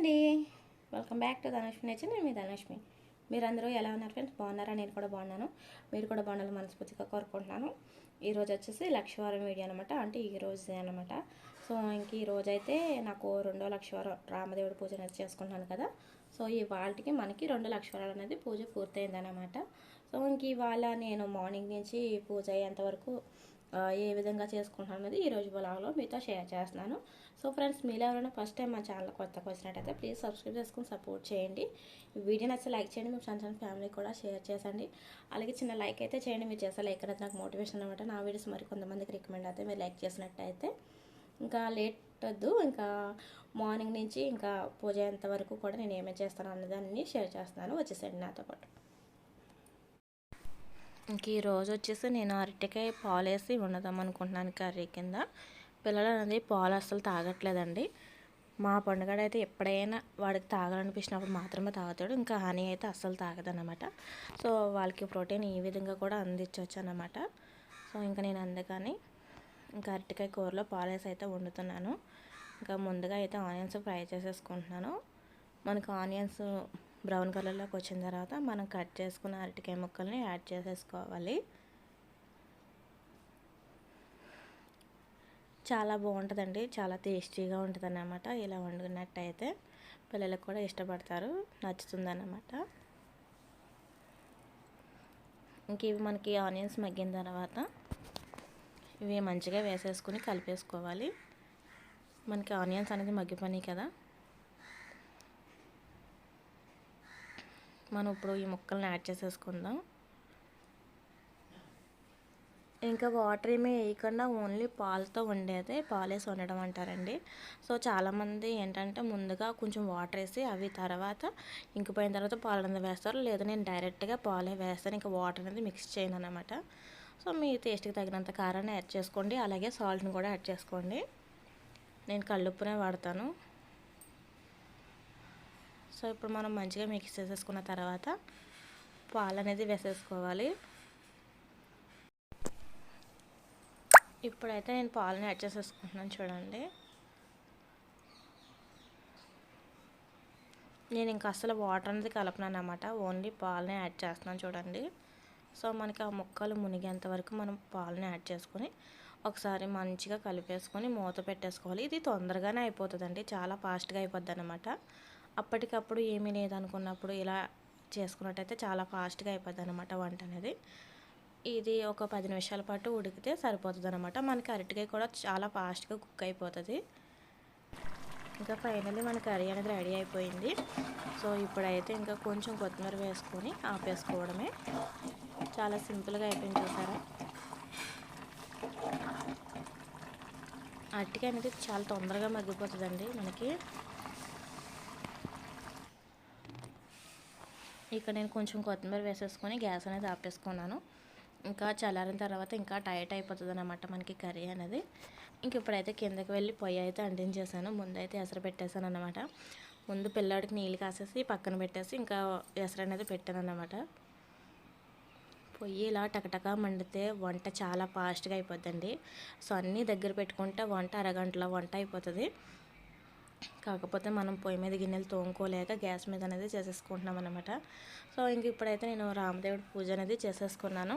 అండి. Welcome back to Dhanalakshmi nature నేను మీ ధనలక్ష్మి మీరందరూ ఎలా ఉన్నారు ఫ్రెండ్స్ బాగున్నారా? నేను కూడా బాగున్నాను. మీరు కూడా బాగున్నారు మనస్ఫూర్తిగా కోరుకుంటున్నాను. ఈరోజు వచ్చేసి లక్షవారం వీడియో అనమాట అంటే ఈ రోజే అనమాట సో ఇంక ఈ నాకు రెండో లక్షవారం రామదేవుడి పూజ అనేది చేసుకుంటున్నాను కదా. సో ఈ వాళ్ళకి మనకి రెండు లక్షవారాలు అనేది పూజ పూర్తయిందనమాట సో ఇంక ఇవాళ నేను మార్నింగ్ నుంచి పూజ అయ్యేంతవరకు ఏ విధంగా చేసుకుంటాను అనేది ఈరోజు బ్లాగ్లో మీతో షేర్ చేస్తున్నాను. సో ఫ్రెండ్స్ మీరు ఎవరైనా ఫస్ట్ టైం మా ఛానల్ కొత్తగా వచ్చినట్టయితే ప్లీజ్ సబ్స్క్రైబ్ చేసుకుని సపోర్ట్ చేయండి. వీడియో నచ్చితే లైక్ చేయండి మీ ఫ్రెండ్స్ అండ్ ఫ్యామిలీ కూడా షేర్ చేసండి. అలాగే చిన్న లైక్ అయితే చేయండి మీరు చేసే లైక్ అనేది నాకు మోటివేషన్ అనమాట నా వీడియోస్ మరి కొంతమందికి రికమెండ్ అయితే మీరు లైక్ చేసినట్టయితే. ఇంకా లేట్ వద్దు ఇంకా మార్నింగ్ నుంచి ఇంకా పూజ అయ్యేంత వరకు కూడా నేను ఏమేమి చేస్తాను అన్నదాన్ని షేర్ చేస్తున్నాను. వచ్చేసండి నాతో పాటు. ఇంక ఈరోజు వచ్చేసి నేను అరటికాయ పాలు వేసి వండుదాం అనుకుంటున్నాను కర్రీ కింద. పిల్లలు అనేది పాలు అస్సలు తాగట్లేదండి. మా పండుగడైతే అయితే ఎప్పుడైనా వాడికి తాగాలనిపించినప్పుడు మాత్రమే తాగుతాడు. ఇంకా హనీ అయితే అస్సలు తాగదన్నమాట సో వాళ్ళకి ప్రోటీన్ ఈ విధంగా కూడా అందించవచ్చు అన్నమాట సో ఇంకా నేను అందుకని ఇంకా అరటికాయ కూరలో పాలేసి అయితే వండుతున్నాను. ఇంకా ముందుగా అయితే ఆనియన్స్ ఫ్రై చేసేసుకుంటున్నాను. మనకు ఆనియన్స్ బ్రౌన్ కలర్లోకి వచ్చిన తర్వాత మనం కట్ చేసుకున్న అరటికాయ ముక్కల్ని యాడ్ చేసేసుకోవాలి. చాలా బాగుంటుందండి. చాలా టేస్టీగా ఉంటుంది అన్నమాట ఇలా వండుకున్నట్టయితే పిల్లలకు కూడా ఇష్టపడతారు. నచ్చుతుందన్నమాట. ఇంక ఇవి మనకి ఆనియన్స్ మగ్గిన తర్వాత ఇవి మంచిగా వేసేసుకుని కలిపేసుకోవాలి. మనకి ఆనియన్స్ అనేది మగ్గిపోయినాయి కదా. మనం ఇప్పుడు ఈ ముక్కల్ని యాడ్ చేసేసుకుందాం. ఇంకా వాటర్ ఏమీ వేయకుండా ఓన్లీ పాలతో వండేదే పాలేసి వండడం అంటారండి. సో చాలామంది ఏంటంటే ముందుగా కొంచెం వాటర్ వేసి అవి తర్వాత ఇంకిపోయిన తర్వాత పాలు అనేది వేస్తారు. లేదా నేను డైరెక్ట్గా పాలే వేస్తాను. ఇంకా వాటర్ అనేది మిక్స్ చేయను అనమాట సో మీ టేస్ట్కి తగినంత కారాన్ని యాడ్ చేసుకోండి. అలాగే సాల్ట్ని కూడా యాడ్ చేసుకోండి. నేను కళ్ళుప్పునే వాడతాను. సో ఇప్పుడు మనం మంచిగా మిక్స్ చేసేసుకున్న తర్వాత పాలు అనేది వేసేసుకోవాలి. ఇప్పుడైతే నేను పాలని యాడ్ చేసేసుకుంటున్నాను చూడండి. నేను ఇంకా అసలు వాటర్ అనేది కలపనాను అనమాట ఓన్లీ పాలని యాడ్ చేస్తున్నాను చూడండి. సో మనకి ఆ ముక్కలు మునిగేంత వరకు మనం పాలని యాడ్ చేసుకొని ఒకసారి మంచిగా కలిపేసుకొని మూత పెట్టేసుకోవాలి. ఇది తొందరగానే అయిపోతుందండి. చాలా ఫాస్ట్గా అయిపోద్ది అనమాట అప్పటికప్పుడు ఏమీ లేదనుకున్నప్పుడు ఇలా చేసుకున్నట్టయితే చాలా ఫాస్ట్గా అయిపోద్ది అనమాట వంట అనేది. ఇది ఒక పది నిమిషాల పాటు ఉడికితే సరిపోతుంది అనమాట మనకి అరటికాయ కూడా చాలా ఫాస్ట్గా కుక్ అయిపోతుంది. ఇంకా ఫైనల్లీ మన కర్రీ అనేది రెడీ అయిపోయింది. సో ఇప్పుడైతే ఇంకా కొంచెం కొత్తిమీర వేసుకొని ఆపేసుకోవడమే. చాలా సింపుల్గా అయిపోయింది చూసారా? అరటికాయ అనేది చాలా తొందరగా మగ్గిపోతుందండి మనకి. ఇక్కడ నేను కొంచెం కొత్తిమీర వేసేసుకొని గ్యాస్ అనేది ఆపేసుకున్నాను ఇంకా చల్లారిన తర్వాత ఇంకా టైట్ అయిపోతుంది అనమాట మనకి కర్రీ అనేది. ఇంక ఇప్పుడైతే కిందకి వెళ్ళి పొయ్యి అయితే అంటించేసాను. ముందైతే ఎసరు పెట్టేశాను అనమాట ముందు పిల్లాడికి నీళ్ళు కాసేసి పక్కన పెట్టేసి ఇంకా ఎసరు అనేది పెట్టాను అనమాట పొయ్యి ఇలా టకటకా మండితే వంట చాలా ఫాస్ట్గా అయిపోద్దండి. సో అన్నీ దగ్గర పెట్టుకుంటే వంట అరగంటలో వంట అయిపోతుంది. కాకపోతే మనం పొయ్యి మీద గిన్నెలు తోముకోలేక గ్యాస్ మీద అనేది చేసేసుకుంటున్నాం అనమాట సో ఇంక ఇప్పుడైతే నేను రామదేవుడి పూజ అనేది చేసేసుకున్నాను.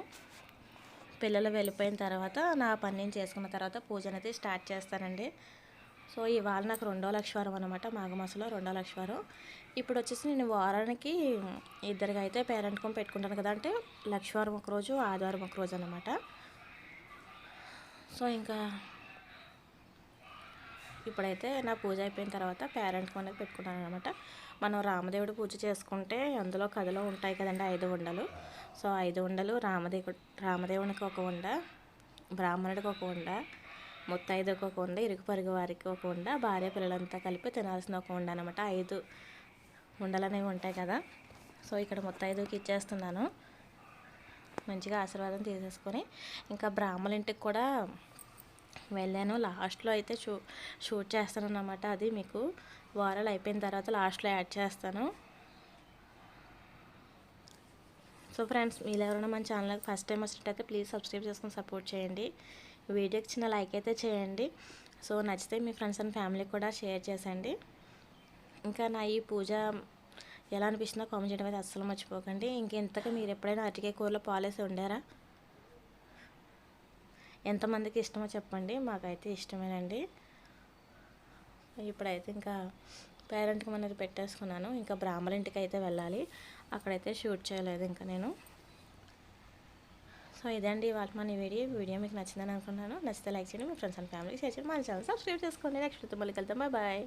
పిల్లలు వెళ్ళిపోయిన తర్వాత నా పని నేను చేసుకున్న తర్వాత పూజ అనేది స్టార్ట్ చేస్తానండి. సో ఇవాళ నాకు రెండో లక్షవారం అనమాట మాఘమాసంలో రెండో లక్షవారం. ఇప్పుడు వచ్చేసి నేను వారానికి ఇద్దరికి అయితే పేరెంట్ పెట్టుకుంటాను కదా అంటే లక్షవారం ఒక రోజు ఆదివారం ఒక రోజు అనమాట సో ఇంకా ఇప్పుడైతే నా పూజ అయిపోయిన తర్వాత పేరెంట్ అనేది పెట్టుకున్నాను అనమాట మనం రామదేవుడు పూజ చేసుకుంటే అందులో కథలో ఉంటాయి కదండి ఐదు ఉండలు. సో ఐదు ఉండలు రామదేవుడు రామదేవునికి ఒక ఉండ బ్రాహ్మణుడికి ఒక ఉండ ముత్తైదుకు ఒక ఉండ ఇరుగు పరుగు వారికి ఒక ఉండ భార్య పిల్లలంతా కలిపి తినాల్సిన ఒక ఉండ అనమాట ఐదు ఉండలు అనేవి ఉంటాయి కదా. సో ఇక్కడ ముత్తైదుకి ఇచ్చేస్తున్నాను. మంచిగా ఆశీర్వాదం తీసేసుకొని ఇంకా బ్రాహ్మణ ఇంటికి కూడా వెళ్ళాను. లాస్ట్లో అయితే షూ షూట్ చేస్తాను అన్నమాట అది మీకు. వారాలు అయిపోయిన తర్వాత లాస్ట్లో యాడ్ చేస్తాను. సో ఫ్రెండ్స్ మీరు ఎవరైనా మన ఛానల్కి ఫస్ట్ టైం వచ్చినట్టయితే ప్లీజ్ సబ్స్క్రైబ్ చేసుకొని సపోర్ట్ చేయండి. వీడియోకి చిన్న లైక్ అయితే చేయండి. సో నచ్చితే మీ ఫ్రెండ్స్ అండ్ ఫ్యామిలీకి కూడా షేర్ చేసండి ఇంకా నా ఈ పూజ ఎలా అనిపిస్తుందో కామెంట్ చేయడం అయితే అస్సలు మర్చిపోకండి. ఇంకెంతగా మీరు ఎప్పుడైనా అరటికాయ కూరలో పాలేసి ఉండారా ఎంతమందికి ఇష్టమో చెప్పండి. మాకైతే ఇష్టమేనండి. ఇప్పుడైతే ఇంకా పేరెంట్కి అనేది పెట్టేసుకున్నాను. ఇంకా బ్రాహ్మణ ఇంటికి అయితే వెళ్ళాలి. అక్కడైతే షూట్ చేయలేదు ఇంకా నేను. సో ఇదండి ఇవాళ మన వీడియో. వీడియో మీకు నచ్చిందని అనుకున్నాను. నచ్చితే లైక్ చేయండి. మీ ఫ్రెండ్స్ అండ్ ఫ్యామిలీ షేర్ చేయండి. మన ఛానల్ సబ్స్క్రైబ్ చేసుకోండి. నెక్స్ట్ మళ్ళీ కలుద్దాం. Bye bye.